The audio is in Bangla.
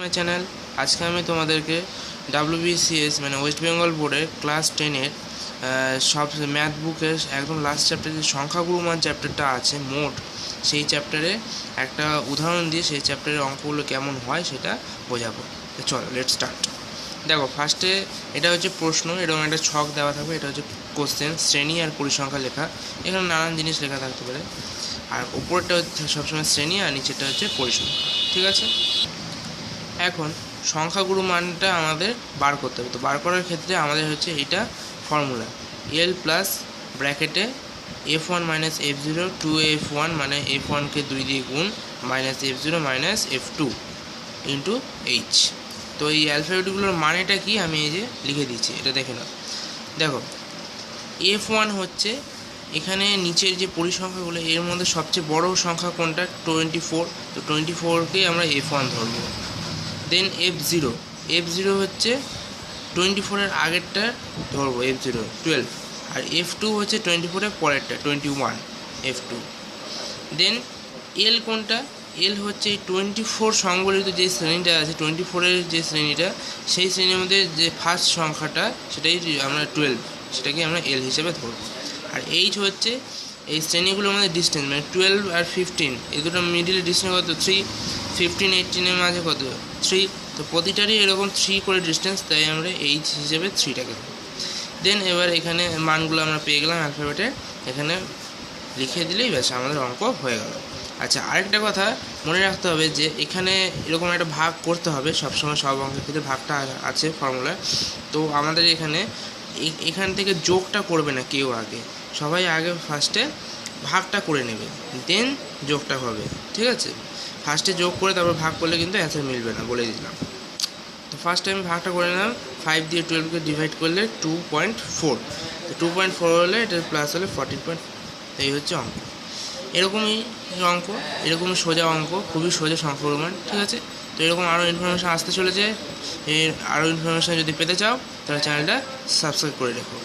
মাই চ্যানেল আজকে আমি তোমাদেরকে ডাব্লিউবিসিএস মানে ওয়েস্ট বেঙ্গল বোর্ডের ক্লাস টেনের সব ম্যাথ বুকের একদম লাস্ট চ্যাপ্টারে যে সংখ্যাগুরুমান চ্যাপ্টারটা আছে, মোট সেই চ্যাপ্টারে একটা উদাহরণ দিয়ে সেই চ্যাপ্টারের অঙ্কগুলো কেমন হয় সেটা বোঝাবো। চলো লেট স্টার্ট দেখো ফার্স্টে এটা হচ্ছে প্রশ্ন, এরকম একটা ছক দেওয়া থাকবে, এটা হচ্ছে কোশ্চেন শ্রেণি আর পরিসংখ্যা লেখা। এখানে নানান জিনিস লেখা থাকতে পারে। আর উপরটা হচ্ছে সবসময় শ্রেণি আর নিচেটা হচ্ছে পরিসংখ্যা। ঠিক আছে? এখন সংখ্যাগুরু মানটা আমাদের বার করতে হবে। তো বার করার ক্ষেত্রে আমাদের হচ্ছে এটা ফর্মুলা এল প্লাস ব্র্যাকেটে F one minus F zero two F one মানে এফ ওয়ানকে দুই দিয়ে গুণ minus F zero minus F two into H তো এই অ্যালফাবেটগুলোর মানেটা কি? আমি এই যে লিখে দিচ্ছি, এটা দেখে নাও। দেখো এফ ওয়ান হচ্ছে এখানে নিচের যে পরিসংখ্যাগুলো, এর মধ্যে সবচেয়ে বড় সংখ্যা কোনটা? টোয়েন্টি ফোর তো টোয়েন্টি ফোরকেই আমরা এফ ওয়ান ধরবো। Then F zero F zero হচ্ছে টোয়েন্টি ফোরের আগেরটা ধরবো এফ জিরো টুয়েলভ আর এফ টু হচ্ছে টোয়েন্টি ফোরের পরেরটা twenty one F two then L কোনটা? এল হচ্ছে এই টোয়েন্টি ফোর সংবলিত যে শ্রেণীটা আছে টোয়েন্টি ফোরের যে শ্রেণীটা, সেই শ্রেণির মধ্যে যে ফার্স্ট সংখ্যাটা, সেটাই আমরা টুয়েলভ সেটাকে আমরা এল হিসেবে ধরবো। আর এইচ হচ্ছে এই শ্রেণীগুলোর মধ্যে ডিস্টেন্স মানে টুয়েলভ আর ফিফটিন এই দুটো মিডিল ডিস্টেন্স কত? থ্রি ফিফটিন এইটিনের মাঝে কত? থ্রি তো প্রতিটারই এরকম থ্রি করে ডিস্টেন্স তাই আমরা এইচ হিসেবে থ্রিটাকে দেবো দেন এবার এখানে মানগুলো আমরা পেয়ে গেলাম অ্যালফাবেটে এখানে লিখে দিলেই ব্যাস, আমাদের অঙ্ক হয়ে গেল। আচ্ছা আরেকটা কথা মনে রাখতে হবে যে, এখানে এরকম একটা ভাগ করতে হবে। সবসময় সব অঙ্কের ক্ষেত্রে ভাগটা আছে ফর্মুলায় তো আমাদের এখানে এখান থেকে যোগটা করবে না কেউ আগে। সবাই আগে ফার্স্টে ভাগটা করে নেবে। দেন যোগটা হবে। ঠিক আছে? ফার্স্টে যোগ করে তারপর ভাগ করলে কিন্তু অ্যান্সার মিলবে না বলে দিলাম। তো ফার্স্ট টাইম ভাগটা করে নিলাম। ফাইভ দিয়ে টুয়েলভকে ডিভাইড করলে টু পয়েন্ট ফোর তো টু পয়েন্ট ফোর হলে এটা প্লাস হলে ফর্টিন পয়েন্ট এই হচ্ছে অঙ্ক। এরকমই অঙ্ক, এরকমই সোজা অঙ্ক, খুবই সোজা সংখ্যাগুরুমান ঠিক আছে? তো এরকম আরও ইনফরমেশান আসতে চলেছে। এর আরও ইনফরমেশান যদি পেতে চাও, তাহলে চ্যানেলটা সাবস্ক্রাইব করে রেখো।